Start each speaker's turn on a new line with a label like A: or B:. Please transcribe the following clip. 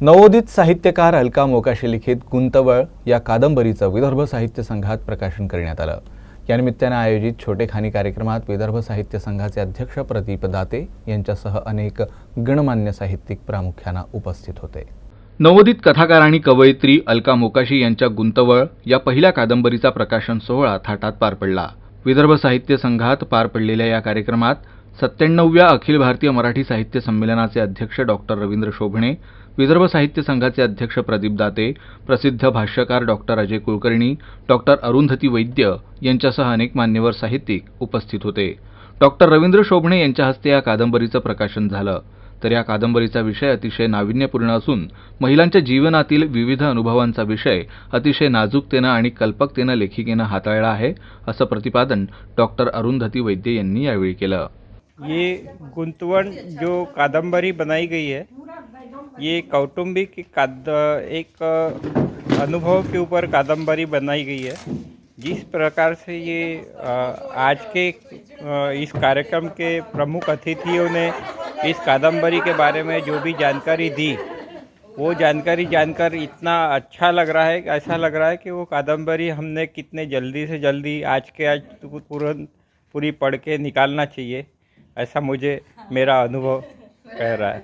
A: नवोदित साहित्यकार अलका मोकाशी लिखित गुंतवळ या कादंबरीचं विदर्भ साहित्य संघात प्रकाशन करण्यात आलं. या निमित्तानं आयोजित छोटेखानी कार्यक्रमात विदर्भ साहित्य संघाचे अध्यक्ष प्रदीप दाते यांच्यासह अनेक गणमान्य साहित्यिक प्रामुख्यानं उपस्थित होते. नवोदित कथाकार आणि कवयित्री अलका मोकाशी यांच्या गुंतवळ या पहिल्या कादंबरीचा प्रकाशन सोहळा थाटात पार पडला. विदर्भ साहित्य संघात पार पडलेल्या या कार्यक्रमात सत्त्याण्णवव्या अखिल भारतीय मराठी साहित्य संमेलनाचे अध्यक्ष डॉक्टर रवींद्र शोभणे विदर्भ साहित्य संघाचे अध्यक्ष प्रदीप दाते प्रसिद्ध भाष्यकार डॉक्टर अजय कुलकर्णी डॉक्टर अरुंधती वैद्य यांच्यासह अनेक मान्यवर साहित्यिक उपस्थित होते. डॉक्टर रवींद्र शोभणे यांच्या हस्ते या कादंबरीचं प्रकाशन झालं. तर या कादंबरीचा विषय अतिशय नाविन्यपूर्ण असून महिलांच्या जीवनातील विविध अनुभवांचा विषय अतिशय नाजूकतेनं आणि कल्पकतेनं लेखिकेनं हाताळला आहे असं प्रतिपादन डॉक्टर अरुंधती वैद्य यांनी यावेळी केलं.
B: ये गुंतवण जो कादंबरी बनाई गई है ये कौटुंबिक काद एक अनुभव के ऊपर कादंबरी बनाई गई है। जिस प्रकार से ये आज के इस कार्यक्रम के प्रमुख अतिथियों ने इस कादम्बरी के बारे में जो भी जानकारी दी, वो जानकारी जानकर इतना अच्छा लग रहा है, ऐसा लग रहा है कि वो कादम्बरी हमने कितने जल्दी से जल्दी, आज के आज तुरंत पूरी पढ़ के निकालना चाहिए, ऐसा मुझे, मेरा अनुभव कह रहा है।